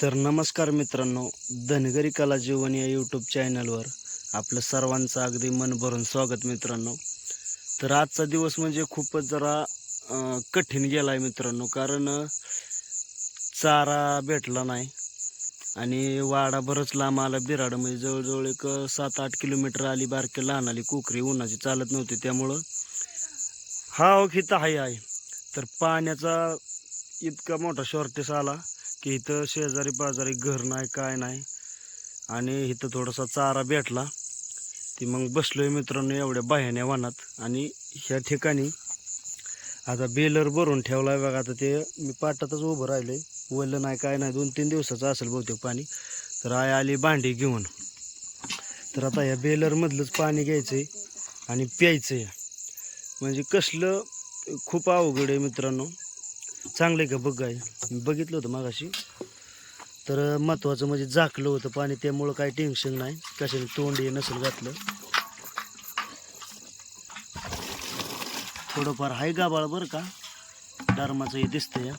तर नमस्कार मित्रांनो धनगरी कला जीवन या यूट्यूब चॅनलवर आपलं सर्वांचं अगदी मन भरून स्वागत मित्रांनो. तर आजचा दिवस म्हणजे खूपच जरा कठीण गेला आहे मित्रांनो कारण चारा भेटला नाही आणि वाडा लांब आला बिराड. म्हणजे जवळजवळ एक सात आठ किलोमीटर आली बारके लहान आली कोकरी उन्हाची चालत नव्हती त्यामुळं हा हित तर आहे. तर पाण्याचा इतका मोठा शॉर्टेज आला. की इथं शेजारी पाजारी घर नाही काय नाही. आणि इथं थोडासा चारा भेटला. ती मग बसलो आहे मित्रांनो एवढ्या बाह्याने वानात. आणि ह्या ठिकाणी आता बेलर भरून ठेवलाय बघा. आता ते मी पाटातच उभं राहिलं आहे वल्लं नाही काय नाही. दोन तीन दिवसाचं असेल बहुतेक पाणी. तर आय आली भांडी घेऊन. तर आता ह्या बेलरमधलंच पाणी घ्यायचंय आणि प्यायचंय. म्हणजे कसलं खूप अवघड आहे मित्रांनो. चांगलं आहे का? बघ गाय मी बघितलं होतं मागाशी. तर महत्त्वाचं म्हणजे झाकलं होतं पाणी त्यामुळं काही टेन्शन नाही. कशाने तोंड हे नसेल घातलं. थोडंफार हाय गाबाळ बरं का? डरमाचं हे दिसतंय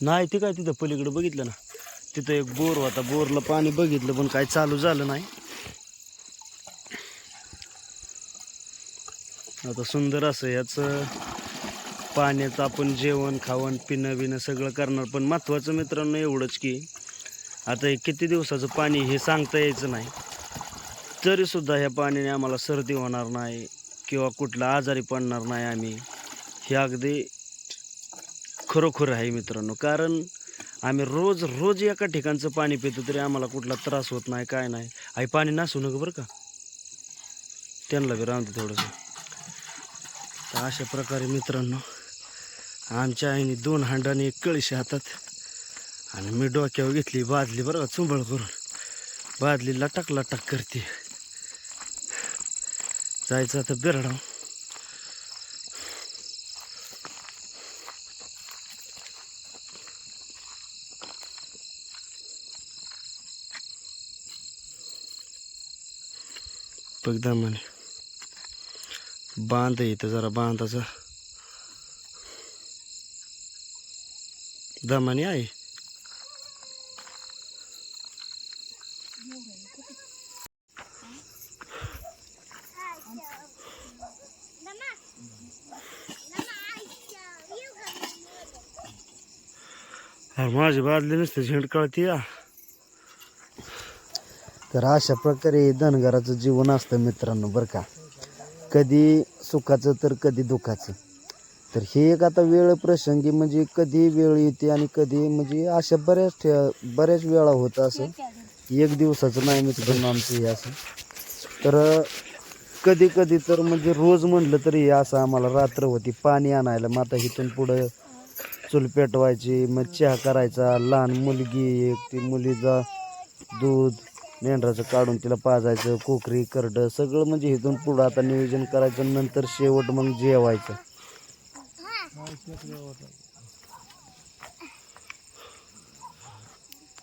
नाही ते काय तिथं पलीकडे बघितलं ना. तिथं एक बोर होता. बोरला पाणी बघितलं पण काय चालू झालं नाही. आता सुंदर असं याचं पाण्याचं आपण जेवण खावण पिणं बिणं सगळं करणार. पण महत्त्वाचं मित्रांनो एवढंच की आता हे किती दिवसाचं पाणी हे सांगता यायचं नाही. तरीसुद्धा ह्या पाण्याने आम्हाला सर्दी होणार नाही किंवा कुठला आजारी पडणार नाही आम्ही. हे अगदी खरोखर आहे मित्रांनो. कारण आम्ही रोज रोज एका ठिकाणचं पाणी पितो तरी आम्हाला कुठला त्रास होत नाही काय नाही. आई पाणी नासू नका बरं का? त्यांना बी राहते थोडंसं. अशा प्रकारे मित्रांनो आमच्या आईने दोन हांडाने एक कळशी हातात आणि मी डोक्यावर घेतली बादली बरं चुंबळ करून. बादली लटक लटक करते. जायचं आता बिरडाव. पगदा म्हणे बांध आहे इथं जरा बांधाचा. दमाने आहे. अरे माझी बादली नसते झेंड कळती या तर अशा प्रकारे धनगराचं जीवन असतं मित्रांनो बरं का. कधी सुखाचं तर कधी दुःखाचं. तर हे एक आता वेळ प्रसंगी म्हणजे कधी वेळ येते आणि कधी म्हणजे अशा बऱ्याच ठे- बऱ्याच वेळा होतं असं. एक दिवसाचं नाही मित्रांनो आमचं हे असं. तर कधी कधी तर म्हणजे रोज म्हणलं तरी हे असं आम्हाला रात्र होती पाणी आणायला. मग आता इथून पुढं चूल पेटवायची मग चहा करायचा लहान मुलगी एक ती मुलीचा दूध मेंढराचं काढून तिला पाजायचं कोकरी करडं सगळं म्हणजे इथून पुढं आता नियोजन करायचं नंतर शेवट मग जेवायचं.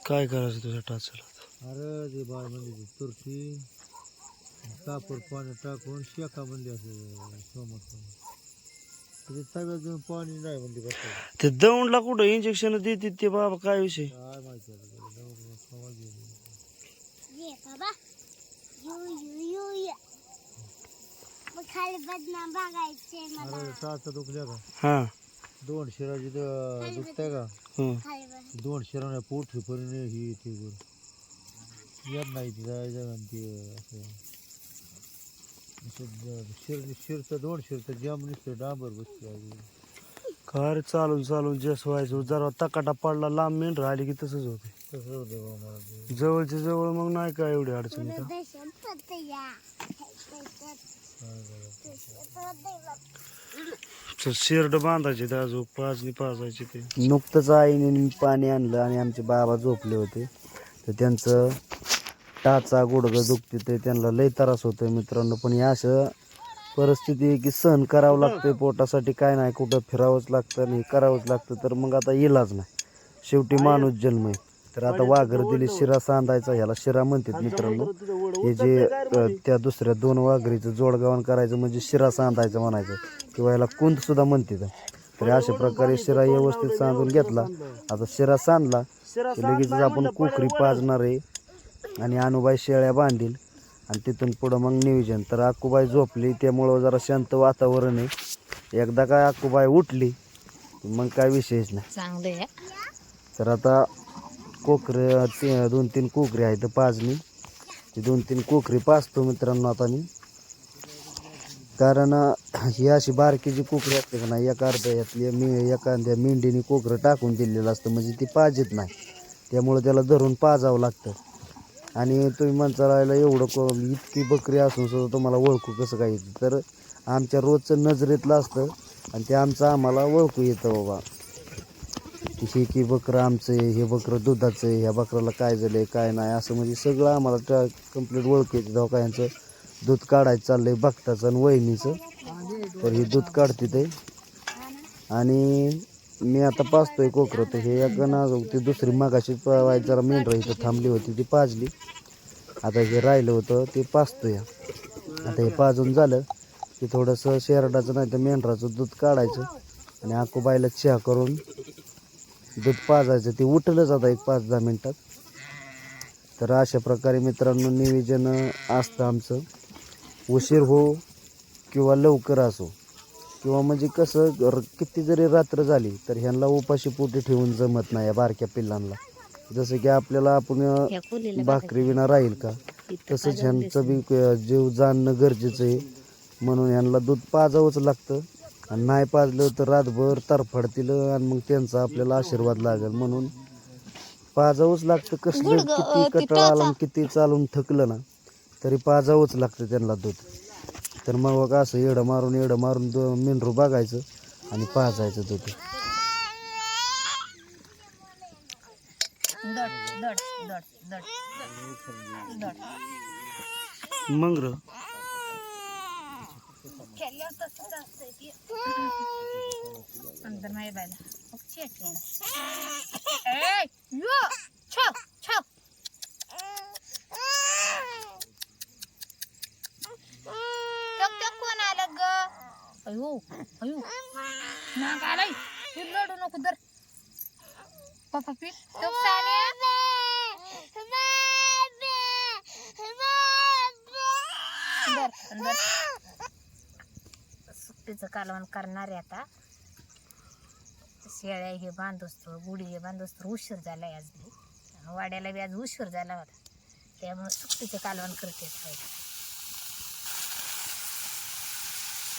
काय करायचं तुझ्या टाचाला? अरे ते बाय म्हणजे तुरशी कापड पाणी टाकून शेका म्हणजे असं बसायला ते दौंडला कुठं इंजेक्शन देते ते बाबा काय विषय? ये बाबा। यू यू यू ये। मग खाली बदनाम बघायचे मला. अरे टाचा दुखल्या का? हा. दोन शिराची द- दुखताय का? हं. खाली बद दोन शिराने पोट पर्यंत ही ते वर येत नाही ती जायचं आणि ते असं शिर शिरचं दोन शिरचं जाम नुसतं डांबर बसते रे चालून चालून जस व्हायचं जरा तकाटा पडला लांब मेंढर आली की तसंच होते. जवळच्या जवळ मग नाही काय एवढी अडचण का करायचं. शेरड बांधायचे अजून पाजनी पाजायचे ते. नुकतंच आईने पाणी आणलं आणि आमचे बाबा झोपले होते. तर त्यांचं टाचा गुडघं दुखते ते त्यांना लय त्रास होतोय मित्रांनो. पण हे असं परिस्थिती आहे की सहन करावं लागतंय पोटासाठी काय नाही कुठं फिरावंच लागतं आणि हे करावंच लागतं तर मग आता इलाज नाही. शेवटी माणूस जन्म आहे. तर आता वाघर दिली शिरा सांधायचा ह्याला शिरा म्हणतात मित्रांनो. हे जे अ, त्या दुसऱ्या दोन वाघरीचं जोडगावण करायचं म्हणजे शिरा सांधायचं म्हणायचं. किंवा ह्याला कुंद सुद्धा म्हणतात. तरी अशा प्रकारे शिरा व्यवस्थित सांधून घेतला. आता शिरा सांधला. की लगेच आपण कोकरी पाजणार आहे. आणि अनुबाई शेळ्या बांधील. आणि तिथून पुढं मग नियोजन. तर अक्कूबाई झोपली. त्यामुळं जरा शांत वातावरण आहे. एकदा काय अक्कूबाई उठली की मग काय विषयच नाही. चांगलं आहे तर आता कोकरे ते दोन तीन कोकरे आहेत पाजणी ती दोन तीन कोकरे पाजतो मित्रांनो आता मी. कारण ही अशी बारकी जी कोकरी असते का नाही एका अर्ध्यातली मी एखाद्या मेंढीने कोकरं टाकून दिलेलं असतं म्हणजे ती पाजत नाही. त्यामुळं त्याला धरून पाजावं लागतं. आणि तुम्ही म्हणता एवढं को इतकी बकरी असून सुद्धा तुम्हाला ओळखू कसं काय येतं? तर आमच्या रोजचं नजरेतलं असतं आणि ते आमचं आम्हाला ओळखू येतं बाबा. की हे की बकरं आमचं आहे हे बकरं दुधाचं आहे ह्या बकराला काय झालं आहे काय नाही असं म्हणजे सगळं आम्हाला त्या कंप्लीट ओळखायचं येते यांचं दूध काढायचं चाललं आहे बघताचं आणि वहिनीचं. तर हे दूध काढते ते. आणि मी आता पाजतोय कोकरं तर हे एक ना ती दुसरी मागाशी पाय जरा मेंढरा इथं थांबली होती ती पाजली. आता हे राहिलं होतं ते पाजतोय आता हे पाजून झालं की थोडंसं शेरडाचं नाही तर मेंढराचं दूध काढायचं आणि आकूबाईला चहा करून दूध पाजायचं ते उठलंच आता एक पाच दहा मिनटात. तर अशा प्रकारे मित्रांनो नियोजन असतं आमचं. उशीर हो किंवा लवकर असो. किंवा म्हणजे कसं किती जरी रात्र झाली तर ह्यांना उपाशी पोटी ठेवून जमत नाही या बारक्या पिल्लांना. जसं की आपल्याला आपण भाकरी विना राहील का? तसंच ह्यांचं बी जीव जाणणं गरजेचं आहे. म्हणून ह्यांना दूध पाजावंच लागतं. आणि नाही पाजलं तर रातभर तरफडतील आणि मग त्यांचा आपल्याला आशीर्वाद लागेल. म्हणून पाजावंच लागतं. कसलं किती कटाळा आला आणि किती चालून थकलं ना तरी पाजावंच लागतं त्यांना दूध. तर मग बघा असं येडं मारून येडं मारून दो मेंढरू बघायचं आणि पाजायचं दूध. बायला मग चेक ए यो छप कोण आलं ग अयो अयो ना आलाय रडू नको दर पप्पा पी साने अंदर सुट्टीचं कालवण करणार आहे आता. शेळ्या हे बांधोस्तो गुढी हे बांधोस्तो उशीर झालाय आज आणि वाड्याला बी आज उशीर झाला होता. त्यामुळे सुट्टीचं कालवण करते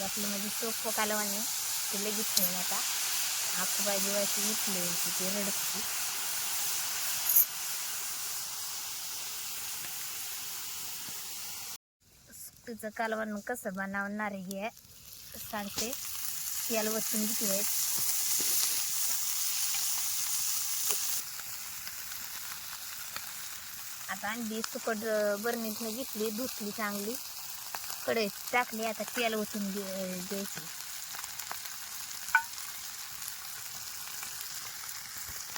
आपलं म्हणजे सोपं कालवण आहे. ते लगेच घेऊन आता आखूबाई जेवायची विकली होती ती रडत सुट्टीचं कालवण कसं बनवणार आहे हे सांगते. याला वचून किती आहेत आता अंडी सुकट बरणीतनं घेतली धुतली चांगली. कढईत टाकली आता तेल ओतून घे- घ्यायची.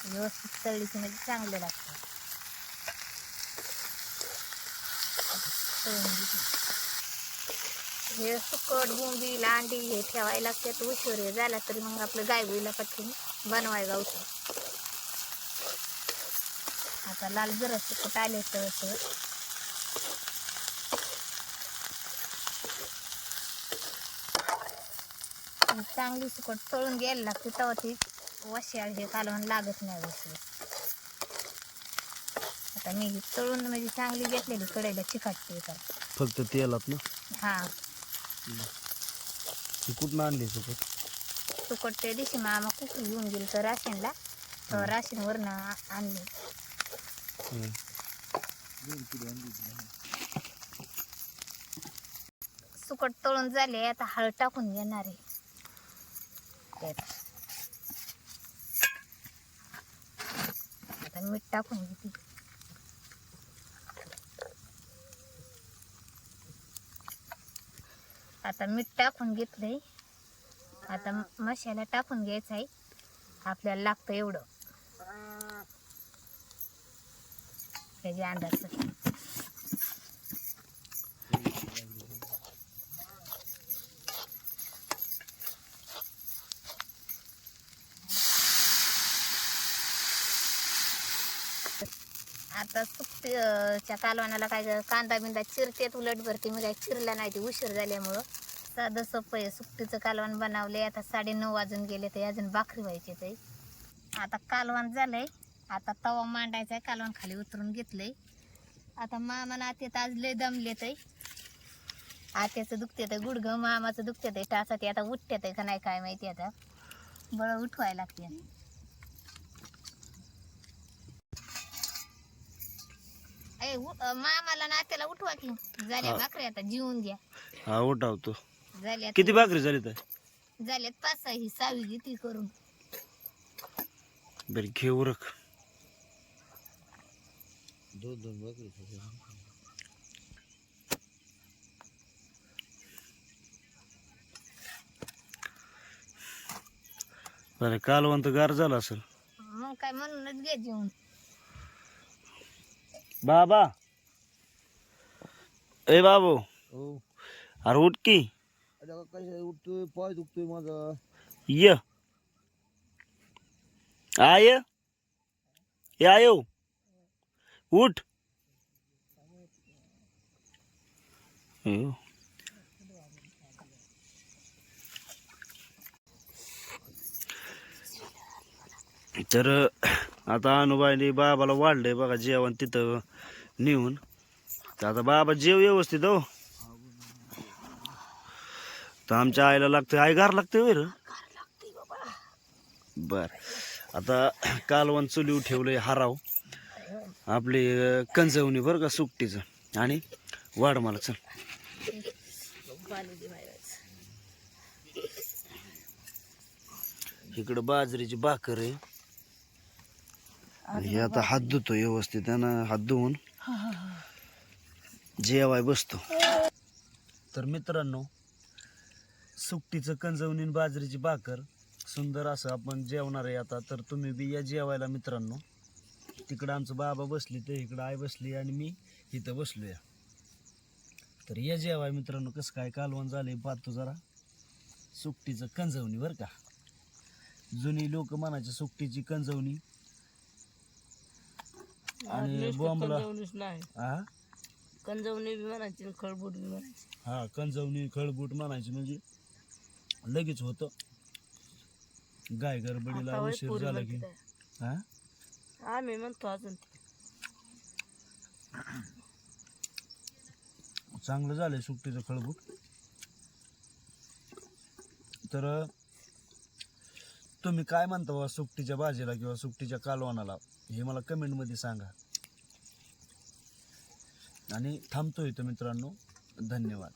व्यवस्थित तळलीची म्हणजे चांगलं लागतं. तळून घेतली. हे सुकट बुंदी लांडी हे ठेवायला लागतात उशीर हे झाला तरी मग आपलं गायगुईला पटकन बनवाय गावतं. आता लाल जरा सुकट आले तर चांगली सुकट तळून घ्यायला लागते तेव्हा ती वश्या हे कालवण लागत नाही वशी आता मी ही तळून म्हणजे चांगली घेतलेली कढईला चिकटते. फक्त तेलात ना? हा. ती कुठून आणली सुकट सुकट त्या दिवशी मामा कुठे घेऊन गेली तर राशनला? तर राशनवरनं आणली. सुकट तळून झाले आता हळद टाकून घेणार आहे. त्यात. आता मीठ टाकून घेते. आता मीठ टाकून घेतलंय. आता मशाला टाकून घ्यायचं आहे. आपल्याला लागतं एवढं. त्याच्या अंदाज. आता सुकते च्या कालवानाला काय कांदा बिंदा चिरतेत उलट भरते मी काय चिरला नाही ते उशीर झाल्यामुळं. साधं सोपं आहे. सुट्टीचं कालवण बनवले आता साडे नऊ वाजून गेले ते अजून भाकरी व्हायचे ते आता कालवण झालंय. आता तवा मांडायचा आहे. कालवण खाली उतरून घेतलंय. आता मामा नात्यात आज लय दमले ते आत्याचं दुखते ते गुडघं मामाचं दुखते ते टासात आता उठते का नाही काय माहिती आता. बळ उठवायला लागते. मामाला नात्याला उठवा की. झाल्या. भाकरी आता. जीवन घ्या. हा उठावतो. झाल्यात किती भाकरी झाली तर झाल्यात पाच सहा ही सावी घेती करून. बरं घे उरक. दोन दोन बकरी खाते. बरं कालवंत गार झालं असेल. मग काय म्हणूनच घे जीवन. बाबा. ए बाबू. हो. अरे उठ कशा उठतोय? पाय दुखतोय माझा. य. आय. ये हो. उठ. तर आता अनुबाईने बाबाला वाढलंय बघा जेवण तिथं नेऊन. तर आता बाबा जेव व्यवस्थित हो. तर आमच्या आईला लागतंय. आई गार लागते वर बर. आता कालवण चुलीव ठेवलंय हाराव. आपली कंजवणी बरं का सुकटीचं. आणि वाढ मला चल. इकडं बाजरीची भाकर आहे. आणि हे आता हात धुतो व्यवस्थित त्यानं हात धुवून जेवाय बसतो. तर मित्रांनो सुकटीचं कंजवणी आणि बाजरीची भाकर. सुंदर असं आपण जेवणार आहे आता. तर तुम्ही बी या जेवायला मित्रांनो. तिकडं आमचं बाबा बसली तर इकडं आई बसली आणि मी इथं बसलो या तर या जेवाय मित्रांनो कसं काय कालवण झालंय पाहतो जरा. सुकटीचं कंजवणी बरं का. जुनी लोक म्हणायचे सुकटीची कंजवणी. आणि बॉम्बला हा कंजवणी बी म्हणायची खळबूट बी म्हणायची. हा कंजवणी खळबूट म्हणायची म्हणजे लगेच होतं. गाय गडबडीला आता वय उशीर झाला की हा. आम्ही म्हणतो अजून. ते. चांगलं झालंय सुट्टीचं खळबूट तर तुम्ही काय म्हणता बा सुकटीच्या भाजीला किंवा सुकटीच्या कालवणाला? हे मला कमेंटमध्ये सांगा. आणि थांबतो इथं मित्रांनो. धन्यवाद.